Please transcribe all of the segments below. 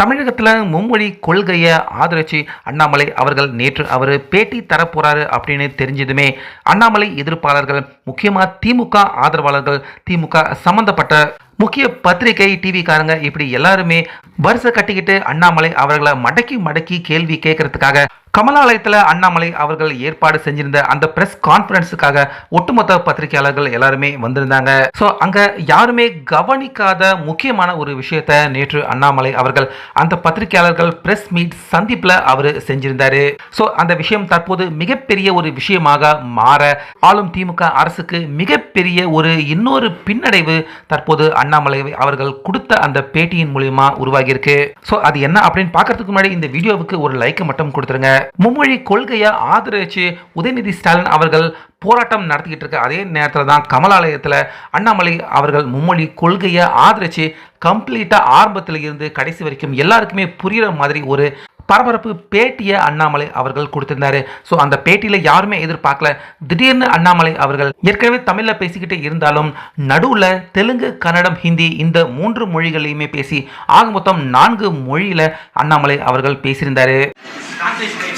தமிழகத்தில் மும்மொழி கொள்கையை ஆதரிச்சு அண்ணாமலை அவர்கள் நேற்று அவர் பேட்டி தரப்போறாரு அப்படின்னு தெரிஞ்சதுமே அண்ணாமலை எதிர்ப்பாளர்கள் முக்கியமாக திமுக ஆதரவாளர்கள் திமுக சம்பந்தப்பட்ட முக்கிய பத்திரிகை டிவிக்காரங்க இப்படி எல்லாருமே வருஷ கட்டிக்கிட்டு அண்ணாமலை அவர்களை மடக்கி மடக்கி கேள்வி கேட்கறதுக்காக கமலாலயத்தில் அண்ணாமலை அவர்கள் ஏற்பாடு செஞ்சிருந்த அந்த பிரஸ் கான்ஃபரன்ஸுக்காக ஒட்டுமொத்த பத்திரிகையாளர்கள் எல்லாருமே வந்திருந்தாங்க. ஸோ அங்கே யாருமே கவனிக்காத முக்கியமான ஒரு விஷயத்த நேற்று அண்ணாமலை அவர்கள் அந்த பத்திரிகையாளர்கள் பிரஸ் மீட் சந்திப்பில் அவர் செஞ்சிருந்தாரு. ஸோ அந்த விஷயம் தற்போது மிகப்பெரிய ஒரு விஷயமாக மாற ஆளும் திமுக அரசுக்கு மிகப்பெரிய ஒரு இன்னொரு பின்னடைவு தற்போது அண்ணாமலை அவர்கள் கொடுத்த அந்த பேட்டியின் மூலியமா உருவாகியிருக்கு. ஸோ அது என்ன அப்படின்னு பார்க்கறதுக்கு முன்னாடி இந்த வீடியோவுக்கு ஒரு லைக்கை மட்டும் கொடுத்துருங்க. மும்மொழி கொள்கையை ஆதரிச்சு உதயநிதி ஸ்டாலின் அவர்கள் போராட்டம் நடத்திக்கிட்டு இருக்க அதே நேரத்தில் தான் கமலாலயத்தில் அண்ணாமலை அவர்கள் மும்மொழி கொள்கையை ஆதரித்து கம்ப்ளீட்டாக ஆரம்பத்தில் இருந்து கடைசி வரைக்கும் எல்லாருக்குமே புரிகிற மாதிரி ஒரு பரபரப்பு பேட்டியை அண்ணாமலை அவர்கள் கொடுத்திருந்தார். ஸோ அந்த பேட்டியில் யாருமே எதிர்பார்க்கல. திடீர்னு அண்ணாமலை அவர்கள் ஏற்கனவே தமிழில் பேசிக்கிட்டே இருந்தாலும் நடுவில் தெலுங்கு கன்னடம் ஹிந்தி இந்த மூன்று மொழிகளையுமே பேசி ஆக மொத்தம் நான்கு மொழியில் அண்ணாமலை அவர்கள் பேசியிருந்தார்.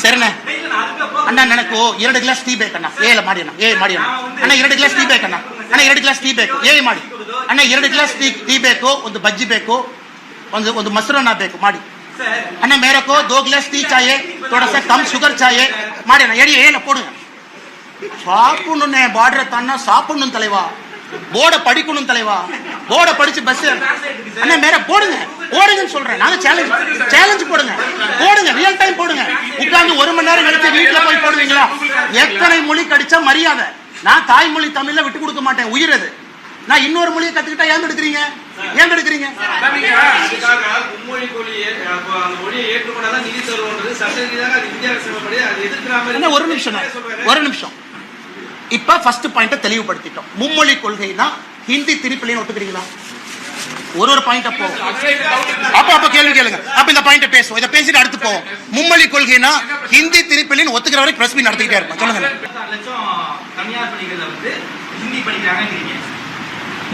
சரிண்ணே. ಅಣ್ಣ ನನಗೆ ಎರಡು ಗ್ಲಾಸ್ ಟೀ ಬೇಕಣ್ಣ ಏಲ ಮಾಡಿ ಅಣ್ಣ ಏ ಮಾಡಿ ಅಣ್ಣ ಅಣ್ಣ ಎರಡು ಗ್ಲಾಸ್ ಟೀ ಬೇಕಣ್ಣ ಅಣ್ಣ ಎರಡು ಗ್ಲಾಸ್ ಟೀ ಬೇಕು ಏ ಮಾಡಿ ಅಣ್ಣ ಎರಡು ಗ್ಲಾಸ್ ಟೀ ಟೀ ಬೇಕು ಒಂದು ಬಜ್ಜಿ ಬೇಕು ಒಂದು ಒಂದು ಮೊಸರನ್ನ ಬೇಕು ಮಾಡಿ ಅಣ್ಣ ಮೇರಕೋ ದೋ ಗ್ಲಾಸ್ ಟೀ ಚಾಯೆ ಥೋಡಾ ಸಾ ಕಮ್ ಶುಗರ್ ಚಾಯೆ ಮಾಡಿ ಅಣ್ಣ ಎಡಿ ಏನ ಕೊಡು சாப்பிடணும் பார்டரை தானா சாப்பிடணும் தலைவா போர்டை படிக்கணும் தலைவா போர்ட படிச்சு பஸ் அண்ணா மேல போடுங்க. போடுங்கன்னு சொல்றேன். நாங்க சேலஞ்ச் சேலஞ்ச் போடுங்க. போடுங்க. ரியல் டைம் போடுங்க. உட்கார்ந்து ஒரு மணி நேரம் கழிச்சு வீட்டுல போய் போடுவீங்களா? எத்தனை மொழி கடிச்சா மரியாதை? நான் தாய்மொழி தமிழ்ல விட்டு கொடுக்க மாட்டேன். உயிர் அது. நான் இன்னொரு மொழியை கத்துக்கிட்டா ஏன் எடுக்கிறீங்க ஏன் எடுக்கிறீங்க ஒரு நிமிஷம் ஒரு நிமிஷம். இப்ப ஃபர்ஸ்ட் பாயிண்ட தெளிவுபடுத்திட்டோம். மும்மொழி கொள்கைனா ஹிந்தி திருப்பிலையும் ஒத்துக்கிறீங்களா? ஒரு ஒரு பாயிண்ட போவோம் அப்ப அப்ப கேள்வி கேளுங்க. அப்ப இந்த பாயிண்ட பேசுவோம். இதை பேசிட்டு அடுத்து போவோம். மும்மொழி கொள்கைனா ஹிந்தி திருப்பிலையும் ஒத்துக்கிற வரைக்கும் பிரஸ் மீட் நடத்திக்கிட்டே இருப்போம். சொல்லுங்க.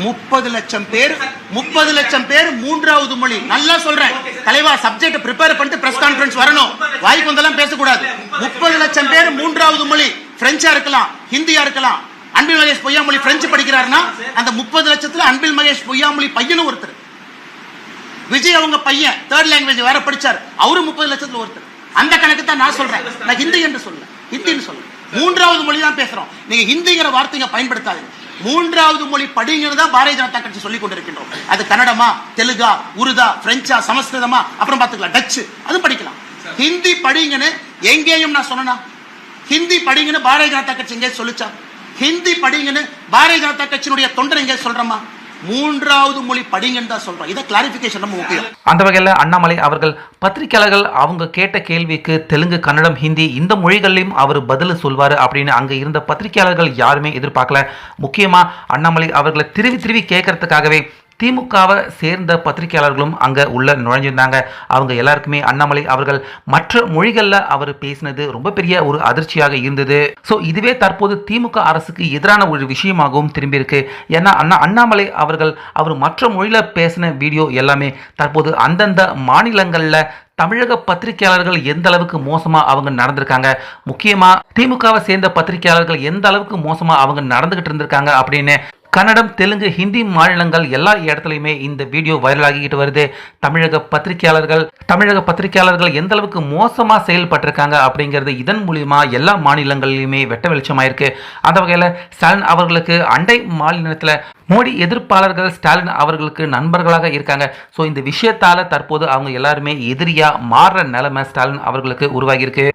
முப்பது லட்சம் பேர் முப்பது லட்சம் பேர் மூன்றாவது மொழி. நல்லா சொல்றேன். தலைவா சப்ஜெக்ட் ப்ரிப்பேர் பண்ணிட்டு பிரஸ் கான்ஃபரன்ஸ் வரணும். வாய்க்கு வந்தெல்லாம் பேசக்கூடாது. முப்பது லட்சம் பேர் மூன்றாவது மொழி. பிரெஞ்சா இருக்கலாம் ஹிந்தியா இருக்கலாம். அன்பில் மகேஷ் பொய்யாமொழி பிரெஞ்சு படிக்கிறாருன்னா அந்த முப்பது லட்சத்துல அன்பில் மகேஷ் பொய்யாமொழி பையனும் ஒருத்தர். விஜய் அவங்க பையன் தேர்ட் லாங்குவேஜ் வேற படிச்சார். அவரும் முப்பது லட்சத்துல ஒருத்தர். அந்த கணக்கு தான் நான் சொல்றேன். நான் ஹிந்தி என்று சொல்ல ஹிந்தின்னு சொல்ல மூன்றாவது மொழி தான் பேசுறோம். நீங்க ஹிந்திங்கிற வார்த்தைங்க பயன்படுத்தாதீங்க. மூன்றாவது மொழி படிங்கிறது தான் பாரதிய ஜனதா கட்சி சொல்லிக் கொண்டிருக்கின்றோம். அது கன்னடமா தெலுங்கா உருதா பிரெஞ்சா சமஸ்கிருதமா அப்புறம் பாத்துக்கலாம் டச்சு. அது படிக்கலாம். ஹிந்தி படிங்கன்னு எங்கேயும் நான் சொன்னா ஹிந்தி படிங்கன்னு பாரதிய ஜனதா கட்சி எங்கேயும் சொல்லிச்சா? ஹிந்தி படிங்கன்னு பாரதிய ஜனதா கட்சியினுடைய தொண்டர் எங்கே சொல்றமா மூன்றாவது மொழி படிங்கன்னு தான் சொல்றோம். இதை கிளாரிபிகேஷன் ரொம்ப முக்கியம். அந்த வகையில் அண்ணாமலை அவர்கள் பத்திரிகையாளர்கள் அவங்க கேட்ட கேள்விக்கு தெலுங்கு கன்னடம் ஹிந்தி இந்த மொழிகள்லையும் அவர் பதில் சொல்வார் அப்படின்னு அங்கே இருந்த பத்திரிகையாளர்கள் யாருமே எதிர்பார்க்கல. முக்கியமாக அண்ணாமலை அவர்களை திருவி திருவி கேட்கறதுக்காகவே திமுகவை சேர்ந்த பத்திரிகையாளர்களும் அங்கே உள்ள நுழைஞ்சிருந்தாங்க. அவங்க எல்லாருக்குமே அண்ணாமலை அவர்கள் மற்ற மொழிகளில் அவர் பேசினது ரொம்ப பெரிய ஒரு அதிர்ச்சியாக இருந்தது. ஸோ இதுவே தற்போது திமுக அரசுக்கு எதிரான ஒரு விஷயமாகவும் திரும்பியிருக்கு. ஏன்னா அண்ணா அண்ணாமலை அவர்கள் அவர் மற்ற மொழியில் பேசின வீடியோ எல்லாமே தற்போது அந்தந்த மாநிலங்களில் தமிழக பத்திரிகையாளர்கள் எந்த அளவுக்கு மோசமாக அவங்க நடந்திருக்காங்க? முக்கியமாக திமுகவை சேர்ந்த பத்திரிகையாளர்கள் எந்த அளவுக்கு மோசமாக அவங்க நடந்துகிட்டு இருந்திருக்காங்க அப்படின்னு கன்னடம் தெலுங்கு ஹிந்தி மாநிலங்கள் எல்லா இடத்துலையுமே இந்த வீடியோ வைரலாகிக்கிட்டு வருது. தமிழக பத்திரிகையாளர்கள் தமிழக பத்திரிகையாளர்கள் எந்த அளவுக்கு மோசமாக செயல்பட்டிருக்காங்க அப்படிங்கிறது இதன் மூலியமா எல்லா மாநிலங்களிலுமே வெட்ட வெளிச்சமாயிருக்கு. அந்த வகையில் ஸ்டாலின் அவர்களுக்கு அண்டை மாநிலத்தில் மோடி எதிர்ப்பாளர்கள் ஸ்டாலின் அவர்களுக்கு நண்பர்களாக இருக்காங்க. ஸோ இந்த விஷயத்தால் தற்போது அவங்க எல்லாருமே எதிரியாக மாறுற நிலைமை ஸ்டாலின் அவர்களுக்கு உருவாகியிருக்கு.